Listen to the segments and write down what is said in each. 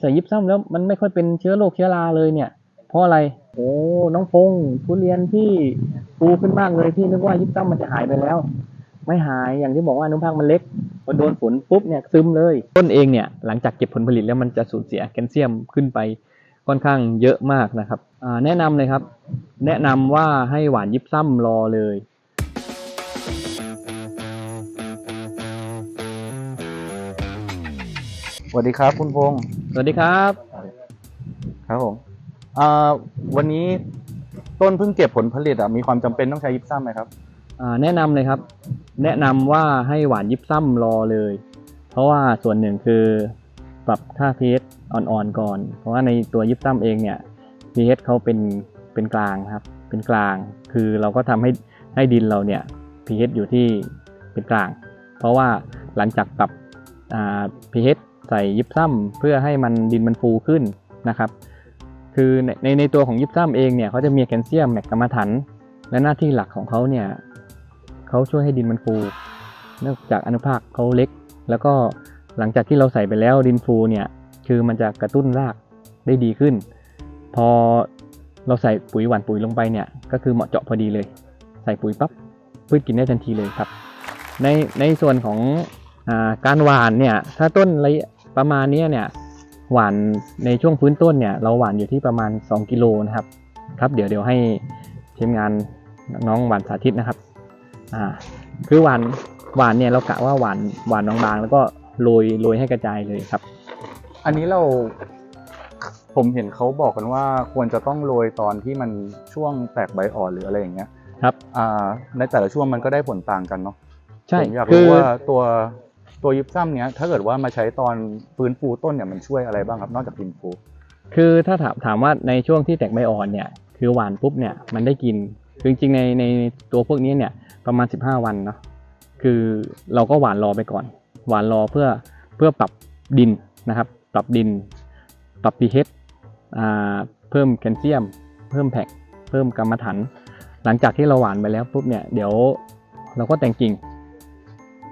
ใส่ยิบซ้ำแล้วมันไม่ค่อยเป็นเชื้อโรคเชื้อราเลยเนี่ย เพราะอะไร โอ้น้องพงษ์ทุเรียนพี่ฟูขึ้นมากเลยพี่นึกว่ายิบซ้ำมันจะหายไปแล้ว ไม่หายอย่างที่บอกว่าอนุภาคมันเล็กพอโดนฝนปุ๊บเนี่ยซึมเลย ต้นเองเนี่ยหลังจากเก็บผลผลิตแล้วมันจะสูญเสียแคลเซียมขึ้นไปค่อนข้างเยอะมากนะครับอ่าแนะนำเลยครับ แนะนำว่าให้หวานยิบซ้ำรอเลย สวัสดีครับคุณพงศ์ส วัสดีครับ ครับผมอ่าวันนี้ต้นเพิ่งเก็บผลผลิตอะมีความจำเป็นต้องใช้ยิปซัมไหมครับ อ่าแนะนำเลยครับ แนะนำว่าให้หวานยิบซ้ำรอเลย เพราะว่าส่วนหนึ่งคือปรับค่า pH อ่อนๆก่อน เพราะว่าในตัวยิบซ้ำเองเนี่ย pH เขาเป็นเป็นกลางครับ เป็นกลาง คือเราก็ทำให้ให้ดินเราเนี่ย pH อยู่ที่เป็นกลาง เพราะว่าหลังจากปรับอ่า pH ใส่ยิบซ้ำเพื่อให้มันดินมันฟูขึ้นนะครับคือในในในตัวของยิบซ้ำเองเนี่ยเขาจะมีแคลเซียมแมกกามาถัน และหน้าที่หลักของเขาเนี่ยเขาช่วยให้ดินมันฟูเนื่องจากอนุภาคเขาเล็ก แล้วก็หลังจากที่เราใส่ไปแล้วดินฟูเนี่ยคือมันจะกระตุ้นรากได้ดีขึ้น พอเราใส่ปุ๋ยหว่านปุ๋ยลงไปเนี่ยก็คือเหมาะเจาะพอดีเลย ใส่ปุ๋ยปั๊บพืชกินได้ทันทีเลยครับ ในในส่วนของอการหว่านเนี่ยถ้าต้นระยะ ประมาณเนี้ยเนี่ยหว่านในช่วงพื้นต้นเนี่ยเราหว่านอยู่ที่ประมาณ 2 กิโลนะครับครับเดี๋ยวเดี๋ยวให้ทีมงานน้องหวานสาธิตนะครับอ่าคือหวานหวานเนี่ยเรากะว่าหวานหวานบางๆแล้วก็โรยโรยให้กระจายเลยครับ อันนี้เราผมเห็นเขาบอกกันว่าควรจะต้องโรยตอนที่มันช่วงแตกใบอ่อนหรืออะไรอย่างเงี้ยครับอ่าในแต่ละช่วงมันก็ได้ผลต่างกันเนาะใช่ผมอยากคืรู้อว่าตัว ตัวยิปซัมเนี้ยถ้าเกิดว่ามาใช้ตอนฟื้นฟูต้นเนี่ยมันช่วยอะไรบ้างครับนอกจากดินฟูคือถ้าถามถามว่าในช่วงที่แตกใบอ่อนเนี่ยคือหวานปุ๊บเนี่ยมันได้กินคือจริงๆในในตัวพวกนี้เนี่ยประมาณ 15 วันเนาะคือเราก็หวานรอไปก่อน หวานรอเพื่อเพื่อปรับดินนะครับ ปรับดิน ปรับ pH อ่าเพิ่มแคลเซียม เพิ่มแพ็กเพิ่มกรรมฐานหลังจากที่เราหวานไปแล้วปุ๊บเนี่ยเดี๋ยวเราก็แต่งกิ่ง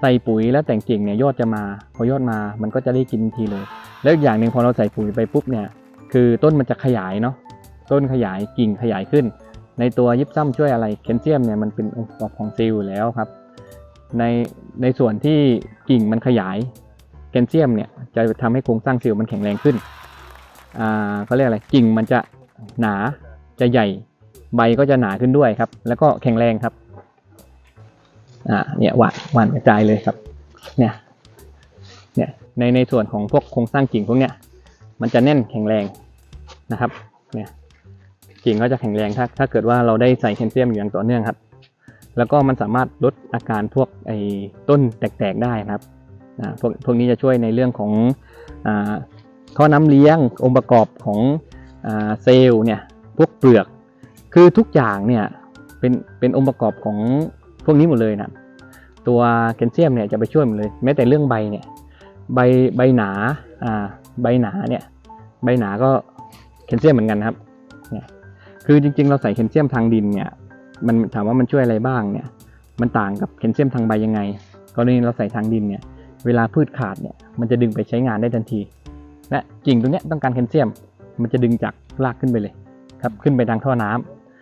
ใส่ปุ๋ยแล้วแต่งกิ่งเนี่ยยอดจะมา พอยอดมามันก็จะได้กินทีเลย แล้วอีกอย่างหนึ่งพอเราใส่ปุ๋ยไปปุ๊บเนี่ยคือต้นมันจะขยายเนาะต้นขยายกิ่งขยายขึ้น ในตัวยิปซัมช่วยอะไรแคลเซียมเนี่ยมันเป็นองค์ประกอบของเซลล์อยู่แล้วครับ ในในส่วนที่กิ่งมันขยายแคลเซียมเนี่ยจะทำให้โครงสร้างเซลล์มันแข็งแรงขึ้นอ่าเขาเรียกอะไรกิ่งมันจะหนาจะใหญ่ใบก็จะหนาขึ้นด้วยครับ แล้วก็แข็งแรงครับ อ่าเนี่ยหวานหวานกระจายเลยครับเนี่ยเนี่ยในในส่วนของพวกโครงสร้างกิ่งพวกเนี้ยมันจะแน่นแข็งแรงนะครับเนี่ยกิ่งก็จะแข็งแรงถ้าถ้าเกิดว่าเราได้ใส่แคลเซียมอยู่อย่างต่อเนื่องครับ แล้วก็มันสามารถลดอาการพวกไอ้ต้นแตกๆได้นะครับอ่าพวกพวกนี้จะช่วยในเรื่องของอ่าท่อน้ำเลี้ยงองค์ประกอบของอ่าเซลล์เนี่ยพวกเปลือก คือทุกอย่างเนี่ยเป็นเป็นองค์ประกอบของ พวกนี้หมดเลยนะตัวแคลเซียมเนี่ยจะไปช่วยหมดเลย แม้แต่เรื่องใบเนี่ยใบใบหนาอ่าใบหนาเนี่ยใบหนาก็แคลเซียมเหมือนกันครับเนี่ยคือจริงๆ เราใส่แคลเซียมทางดินเนี่ยมันถามว่ามันช่วยอะไรบ้างเนี่ยมันต่างกับแคลเซียมทางใบยังไงกรณีเราใส่ทางดินเนี่ยเวลาพืชขาดเนี่ยมันจะดึงไปใช้งานได้ทันที และกิ่งตรงเนี้ยต้องการแคลเซียม มันจะดึงจากรากขึ้นไปเลยครับขึ้นไปทางท่อน้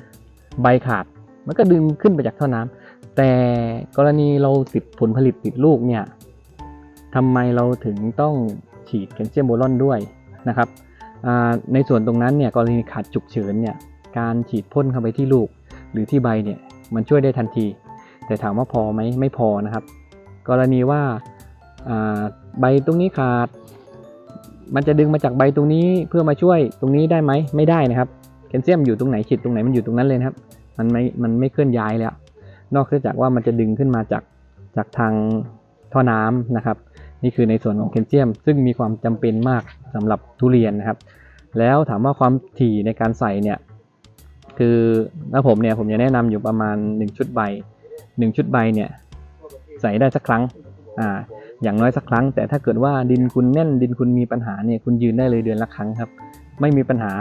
ำใบขาดมันก็ดึงขึ้นไปจากท่อน้ำ แต่กรณีเราติดผลผลิตติดลูกเนี่ยทำไมเราถึงต้องฉีดแคลเซียมโบรอนด้วยนะครับในส่วนตรงนั้นเนี่ยกรณีขาดฉุกเฉินเนี่ยการฉีดพ่นเข้าไปที่ลูกหรือที่ใบเนี่ยมันช่วยได้ทันที แต่ถามว่าพอไหมไม่พอนะครับ กรณีว่าใบตรงนี้ขาด มันจะดึงมาจากใบตรงนี้เพื่อมาช่วยตรงนี้ได้ไหมไม่ได้นะครับแคลเซียมอยู่ตรงไหนฉีดตรงไหนมันอยู่ตรงนั้นเลยครับ มันไม่มันไม่เคลื่อนย้ายแล้ว นอกจากว่ามันจะดึงขึ้นมาจากจากทางท่อน้ำนะครับ นี่คือในส่วนของแคลเซียม ซึ่งมีความจำเป็นมากสำหรับทุเรียนนะครับ แล้วถามว่าความถี่ในการใส่เนี่ยคือถ้าผมเนี่ยผมจะแนะนำอยู่ประมาณ 1 ชุดใบ 1 ชุดใบเนี่ยใส่ได้สักครั้งอ่าอย่างน้อยสักครั้ง แต่ถ้าเกิดว่าดินคุณแน่นดินคุณมีปัญหาเนี่ยคุณยืนได้เลยเดือนละครั้งครับ ไม่มีปัญหา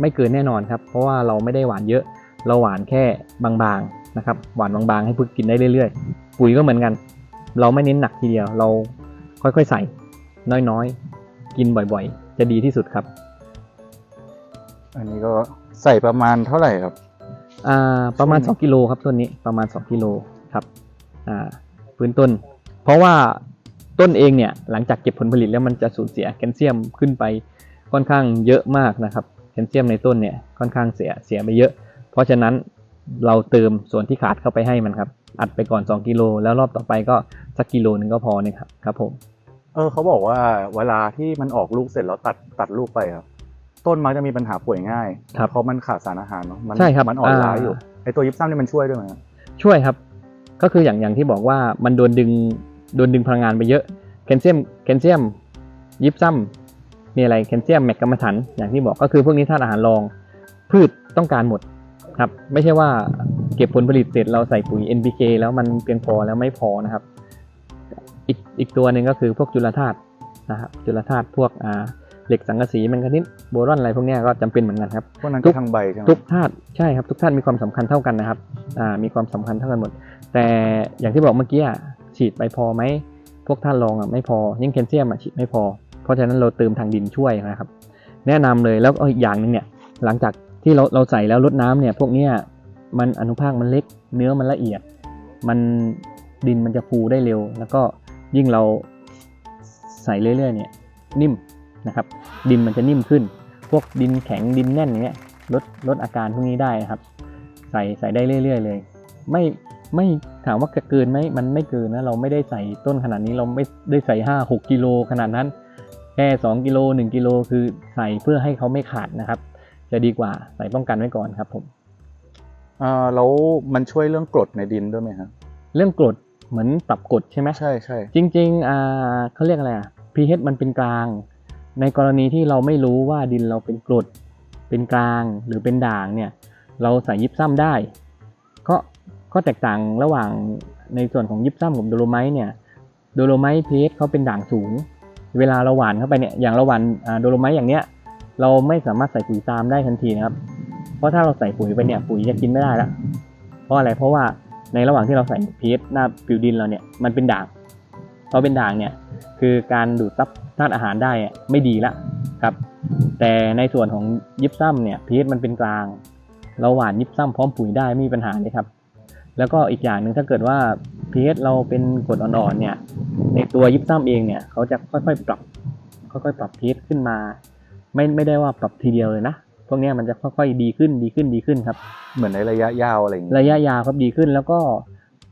ไม่เกินแน่นอนครับ เพราะว่าเราไม่ได้หวานเยอะ เราหวานแค่บางๆ นะครับหวานบางๆให้พืชกินได้เรื่อยๆ ปุ๋ยก็เหมือนกัน เราไม่เน้นหนักทีเดียว เราค่อยๆใส่ น้อยๆกกินบ่อยๆ จะดีที่สุดครับ อันนี้ก็ใส่ประมาณเท่าไหร่ครับอ่าประมาณช่วง2กิโลครับต้นนี้ประมาณ 2กิโลครับอ่าพื้นต้น เพราะว่าต้นเองเนี่ยหลังจากเก็บผลผลิตแล้วมันจะสูญเสียแคลเซียมขึ้นไปค่อนข้างเยอะมากนะครับแคลเซียมในต้นเนี่ยค่อนข้างเสียเสียไปเยอะ เพราะฉะนั้น เราเติมส่วนที่ขาดเข้าไปให้มันครับ อัดไปก่อน 2 กิโล แล้วรอบต่อไปก็สักกิโลหนึ่งก็พอเนี่ยครับครับผมเออเขาบอกว่าเวลาที่มันออกลูกเสร็จแล้วตัดตัดลูกไปครับต้นมักจะมีปัญหาป่วยง่ายครับเพราะมันขาดสารอาหารเนาะมัใช่ครับมันอ่อนล้าอ่าอยู่ไอตัวยิปซัมนี่มันช่วยด้วยไหมครับช่วยครับ ก็คืออย่างอย่างที่บอกว่ามันโดนดึงโดนดึงพลังงานไปเยอะแคลเซียมแคลเซียม ยิบซ้ำมีอะไรแคลเซียมแมกกามาถันอย่างที่บอกก็คือพวกนี้ธาตุอาหารรอง พืชต้องการหมด ครับไม่ใช่ว่าเก็บผลผลิตเสร็จเราใส่ปุ๋ย NPK แล้วมันเพียงพอแล้วไม่พอนะครับ อีกอีกตัวหนึ่งก็คือพวกจุลธาตุนะครับจุลธาตุพวกอ่าเหล็กสังกะสีแมงกานิสโบรอนอะไรพวกเนี้ยก็จำเป็นเหมือนกันครับพวกนั้นทุก็กทางใบใช่ไหมทุกธาตุใช่ครับทุกธาตุมีความสำคัญเท่ากันนะครับอ่ามีความสำคัญเท่ากันหมด แต่อย่างที่บอกเมื่อกี้อะฉีดไปพอไหมพวกธาตุรองอะไม่พอยิ่งแคลเซียมอะฉีดไม่พอ เพราะฉะนั้นเราเติมทางดินช่วยนะครับ แนะนำเลยแล้วก็อีกอย่างหนึงเนี่ยหลังจาก ที่เราเราใส่แล้วลดน้ำเนี่ย พวกเนี้ยมันอนุภาคมันเล็ก เนื้อมันละเอียด มันดินมันจะฟูได้เร็ว แล้วก็ยิ่งเราใส่เรื่อยๆ เนี่ยนิ่มนะครับ ดินมันจะนิ่มขึ้น พวกดินแข็งดินแน่นอย่างเงี้ยลดลดอาการพวกนี้ได้นะครับ ใส่ใส่ได้เรื่อยๆ เลย ไม่ไม่ถามว่าเกินไหมมันไม่เกินนะเราไม่ได้ใส่ต้นขนาดนี้เราไม่ได้ใส่ห้าหกกิโลขนาดนั้น แค่สองกิโลหนึ่งกิโลคือใส่เพื่อให้เขาไม่ขาดนะครับ จะดีกว่าใส่ป้องกันไว้ก่อนครับผมอ่าแล้วมันช่วยเรื่องกรดในดินด้วยไหมครับเรื่องกรดเหมือนปรับกรดใช่ไหมใช่ใช่จริงๆอ่าเขาเรียกอะไรอะ pH มันเป็นกลาง ในกรณีที่เราไม่รู้ว่าดินเราเป็นกรดเป็นกลางหรือเป็นด่างเนี่ย เราใส่ยิปซัมได้ ก็ก็แตกต่างระหว่างในส่วนของยิปซัมกับโดโลไมต์เนี่ยโดโลไมต์ pH เขาเป็นด่างสูง เวลาเราหว่านเข้าไปเนี่ยอย่างเราหว่านอ่าโดโลไมต์อย่างเนี้ย เราไม่สามารถใส่ปุ๋ยตามได้ทันทีนะครับ เพราะถ้าเราใส่ปุ๋ยไปเนี่ยปุ๋ยจะกินไม่ได้ละเพราะอะไรเพราะว่าในระหว่างที่เราใส่ pH หน้าผิวดินเราเนี่ยมันเป็นด่างพอเป็นด่างเนี่ยคือการดูดซับธาตุอาหารได้ไม่ดีละครับ แต่ในส่วนของยิปซัมเนี่ย pH มันเป็นกลาง เราหว่านยิปซัมพร้อมปุ๋ยได้ไม่มีปัญหาเลยครับ แล้วก็อีกอย่างหนึ่งถ้าเกิดว่า pH เราเป็นกรดอ่อนๆเนี่ยในตัวยิปซัมเองเนี่ยเขาจะค่อยๆปรับค่อยๆปรับ pH ขึ้นมา ไม่ไม่ได้ว่าปรับทีเดียวเลยนะพวกเนี้ยมันจะค่อยๆดีขึ้นดีขึ้นดีขึ้นครับ เหมือนในระยะยาวอะไรอย่างเงี้ยระยะยาวครับดีขึ้นแล้วก็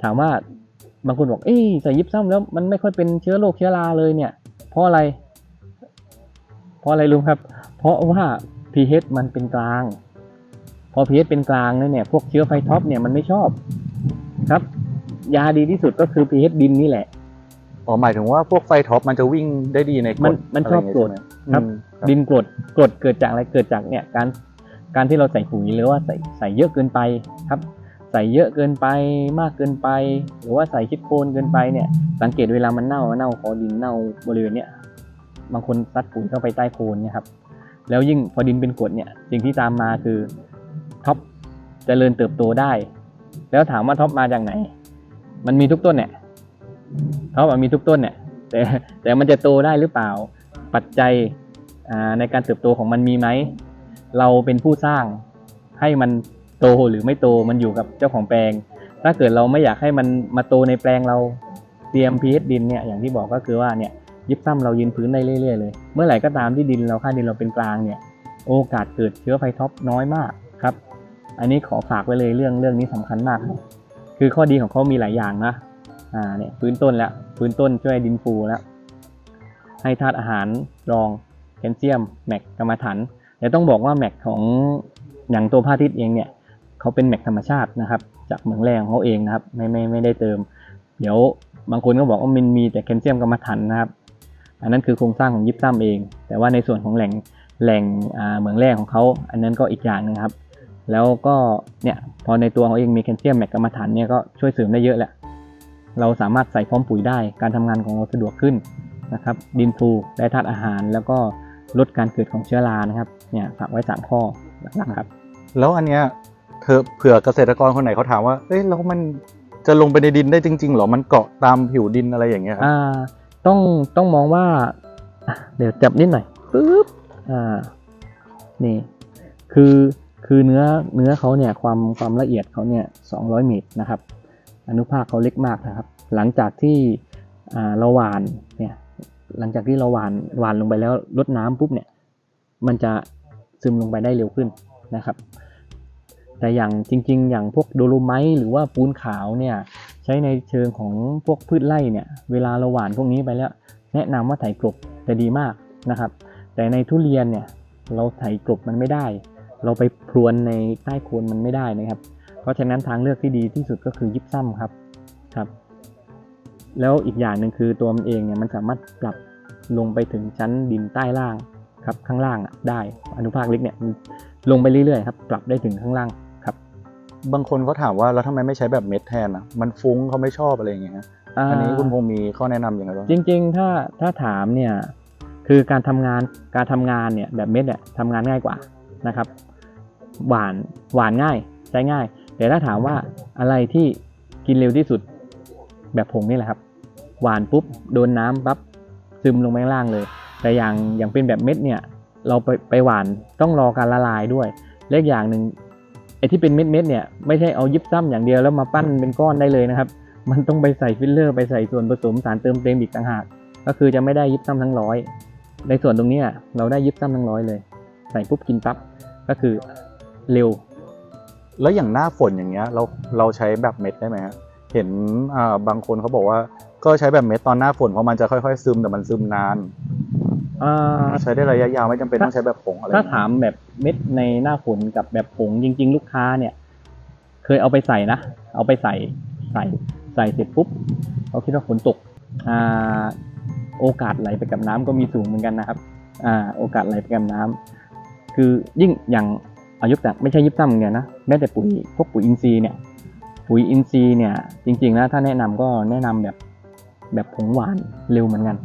ถามว่าบางคนบอกเอ้ยใส่ยิปซัมแล้วมันไม่ค่อยเป็นเชื้อโรคเชื้อราเลยเนี่ย เพราะอะไร เพราะอะไรรู้ครับ เพราะว่า pH มันเป็นกลาง พอ pH เป็นกลางแล้วเนี่ยพวกเชื้อไฟท็อปเนี่ยมันไม่ชอบครับ ยาดีที่สุดก็คือ pH ดินนี่แหละอ๋อหมายถึงว่าพวกไฟท็อปมันจะวิ่งได้ดีในกรมันดมันชอบะไย่างกรดเงี้ย ครับใช่ไหมอืมดินกรดกรดเกิดจากอะไรเกิดจากเนี่ยการการที่เราใส่ปุ๋ยหรือว่าใส่ใส่เยอะเกินไปครับ ใส่เยอะเกินไปมากเกินไป หรือว่าใส่คิดโคนเกินไปเนี่ย สังเกตเวลามันเน่าเน่าคอดินเน่าบริเวณเนี้ยบางคนซัดปุ๋ยเข้าไปใต้โคนเนี่ยครับแล้วยิ่งพอดินเป็นกรดเนี่ยสิ่งที่ตามมาคือท็อปเจริญเติบโตได้ แล้วถามว่าท็อปมาจากไหน มันมีทุกต้นเนี่ยท็อปอะมีทุกต้นเนี่ยแต่แต่มันจะโตได้หรือเปล่าปัจจัยอ่า ในการเติบโตของมันมีไหม เราเป็นผู้สร้างให้มันโตหรือไม่โตมันอยู่กับเจ้าของแปลง ถ้าเกิดเราไม่อยากให้มันมาโตในแปลงเราเตรียมพีเดินเนี่ยอย่างที่บอกก็คือว่าเนี่ยยิบซ้ำเรายืนพื้นได้เรื่อยๆเลย เมื่อไหร่ก็ตามที่ดินเราค่าดินเราเป็นกลางเนี่ยโอกาสเกิดเชื้อไฟท็อปน้อยมากครับ อันนี้ขอฝากไว้เลยเรื่องเรื่องนี้สำคัญมาก คือข้อดีของเขามีหลายอย่างนะอ่าเนี่ยพื้นต้นแล้วพื้นต้นช่วยดินฟูแล้วให้ธาตุอาหารรอง แคลเซียมแมกกรรมฐานแต่ต้องบอกว่าแมกของอย่างตัวพาทิตย์เองเนี่ยเขาเป็นแมกธรรมชาตินะครับ จากเหมืองแร่ของเขาเองนะครับไม่ไม่ไม่ได้เติม เดี๋ยวบางคนก็บอกว่ามันมีแต่แคลเซียมกรรมฐานนะครับ อันนั้นคือโครงสร้างของยิปซัมเอง แต่ว่าในส่วนของแหล่งแหล่งเหมืองแร่ของเขาอันนั้นก็อีกอย่างหนึงครับ แล้วก็เนี่ยพอในตัวเขาเองมีแคลเซียมแมกกรรมฐานเนี่ยก็ช่วยเสริมได้เยอะแหละเราสามารถใส่พร้อมปุ๋ยได้ การทำงานของเราสะดวกขึ้นนะครับ ดินฟูได้ธาตุอาหารแล้วก็ ลดการเกิดของเชื้อรานะครับเนี่ยฝากไว้สามข้อหลักๆครับแล้วอันเนี้ยเธอเผื่อเกษตรกรคนไหนเขาถามว่าเอ้ยแล้วมันจะลงไปในดินได้จริงๆเหรอมันเกาะตามผิวดินอะไรอย่างเงี้ยครับอ่าต้องต้องมองว่าอะเดี๋ยวจับนิดหน่อยปึ๊บอ่านี่คือคือเนื้อเนื้อเขาเนี่ยความความละเอียดเขาเนี่ย200มิลนะครับ อนุภาคเขาเล็กมากนะครับ หลังจากที่อ่าเราหวานเนี่ย หลังจากที่เราหวานหวานลงไปแล้วลดน้ำปุ๊บเนี่ยมันจะซึมลงไปได้เร็วขึ้นนะครับ แต่อย่างจริง ๆ อย่างพวกโดโลไมต์หรือว่าปูนขาวเนี่ยใช้ในเชิงของพวกพืชไร่เนี่ยเวลาเราหวานพวกนี้ไปแล้ว แนะนำว่าไถกลบจะดีมากนะครับ แต่ในทุเรียนเนี่ยเราไถกลบมันไม่ได้ เราไปพรวนในใต้โคนมันไม่ได้นะครับ เพราะฉะนั้นทางเลือกที่ดีที่สุดก็คือยิบซ้ำครับครับ แล้วอีกอย่างหนึ่งคือตัวมันเองเนี่ยมันสามารถปรับลงไปถึงชั้นดินใต้ล่างครับข้างล่างอะได้อนุภาคเล็กเนี่ยมันลงไปเรื่อยๆครับปรับได้ถึงข้างล่างครับ บางคนเขาถามว่าแล้วทำไมไม่ใช้แบบเม็ดแทนอะมันฟุ้งเขาไม่ชอบอะไรอย่างเงี้ยฮะอันนี้คุณพงษ์มีข้อแนะนำยังไงบ้างจริง ๆ ถ้าถ้าถามเนี่ยคือการทำงานการทำงานเนี่ยแบบเม็ดเนี่ยทำงานง่ายกว่านะครับหวานหวานง่ายใช้ง่ายแต่ถ้าถามว่าอะไรที่กินเร็วที่สุดแบบผงนี่แหละครับ หวานปุ๊บโดนน้ำปั๊บซึมลงไปข้างล่างเลย แต่อย่างอย่างเป็นแบบเม็ดเนี่ยเราไปไปหวานต้องรอการละลายด้วยเลขอย่างหนึ่งไอ้ที่เป็นเม็ดเม็ดเนี่ยไม่ใช่เอายิบซ้ำอย่างเดียวแล้วมาปั้นเป็นก้อนได้เลยนะครับ มันต้องไปใส่ฟิลเลอร์ ไปใส่ส่วนผสมสารเติมเต็มอีกต่างหาก ก็คือจะไม่ได้ยิบซ้ำทั้งร้อย ในส่วนตรงนี้เราได้ยิบซ้ำทั้งร้อยเลย ใส่ปุ๊บกินปั๊บก็คือเร็ว แล้วอย่างหน้าฝนอย่างเงี้ยเราเราใช้แบบเม็ดได้ไหมฮะเห็นอ่าบางคนเขาบอกว่า ก็ใช้แบบเม็ดตอนหน้าฝนเพราะมันจะค่อยๆ ซึมแต่มันซึมนาน อ่า ใช้ได้ระยะยาวไม่จำเป็นต้องใช้แบบผงอะไรถ้าถามแบบเม็ดในหน้าฝนกับแบบผงจริง ๆ ลูกค้าเนี่ย เคยเอาไปใส่นะ เอาไปใส่ใส่ใส่เสร็จปุ๊บเขาคิดว่าฝนตก อ่า โอกาสไหลไปกับน้ำก็มีสูงเหมือนกันนะครับ อ่า โอกาสไหลไปกับน้ำคือยิ่งอย่างอายุแต่ไม่ใช่ยิบซ้ำอย่างเดียวนะแม้แต่ปุ๋ยพวกปุ๋ยอินทรีย์เนี่ยปุ๋ยอินทรีย์เนี่ยจริงๆแล้วถ้าแนะนำก็แนะนำแบบ แบบผงหวานเร็วเหมือนกัน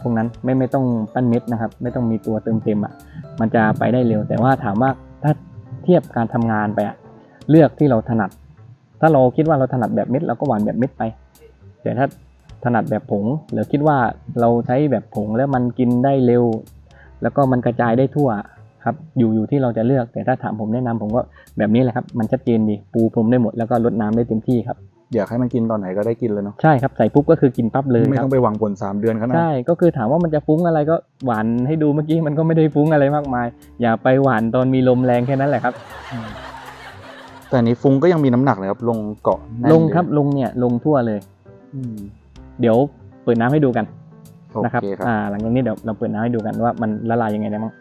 พวกนั้นไม่ไม่ต้องปั้นเม็ดนะครับ ไม่ต้องมีตัวเติมเต็มอะ มันจะไปได้เร็ว แต่ว่าถามว่าถ้าเทียบการทำงานไปอะเลือกที่เราถนัด ถ้าเราคิดว่าเราถนัดแบบเม็ดเราก็หวานแบบเม็ดไป แต่ถ้าถนัดแบบผงหรือคิดว่าเราใช้แบบผงแล้วมันกินได้เร็ว แล้วก็มันกระจายได้ทั่วครับอยู่อยู่ที่เราจะเลือกแต่ถ้าถามผมแนะนำผมก็แบบนี้แหละครับ มันชัดเจนดีปูพรมได้หมดแล้วก็ลดน้ำได้เต็มที่ครับ อยากให้มันกินตอนไหนก็ได้กินเลยเนาะใช่ครับใส่ปุ๊บก็คือกินปั๊บเลยไม่ครัต้บองไปหวังผลสามเดือนขนาดใช่ก็คือถามว่ามันจะฟุ้งอะไรก็หวานให้ดูเมื่อกี้มันก็ไม่ได้ฟุ้งอะไรมากมาย อย่าไปหวานตอนมีลมแรงแค่นั้นแหละครับ แต่อันนี้ฟุ้งก็ยังมีน้ำหนักเลยครับ ลงเกาะแน่นลงครับลงเนี่ยลงทั่วเลยอืมเดี๋ยวเปิดน้ำให้ดูกันโอนะครับเคครับอ่าหลังจากนี้เดี๋ยวเราเปิดน้ำให้ดูกันว่ามันละลายยังไงได้บ้าง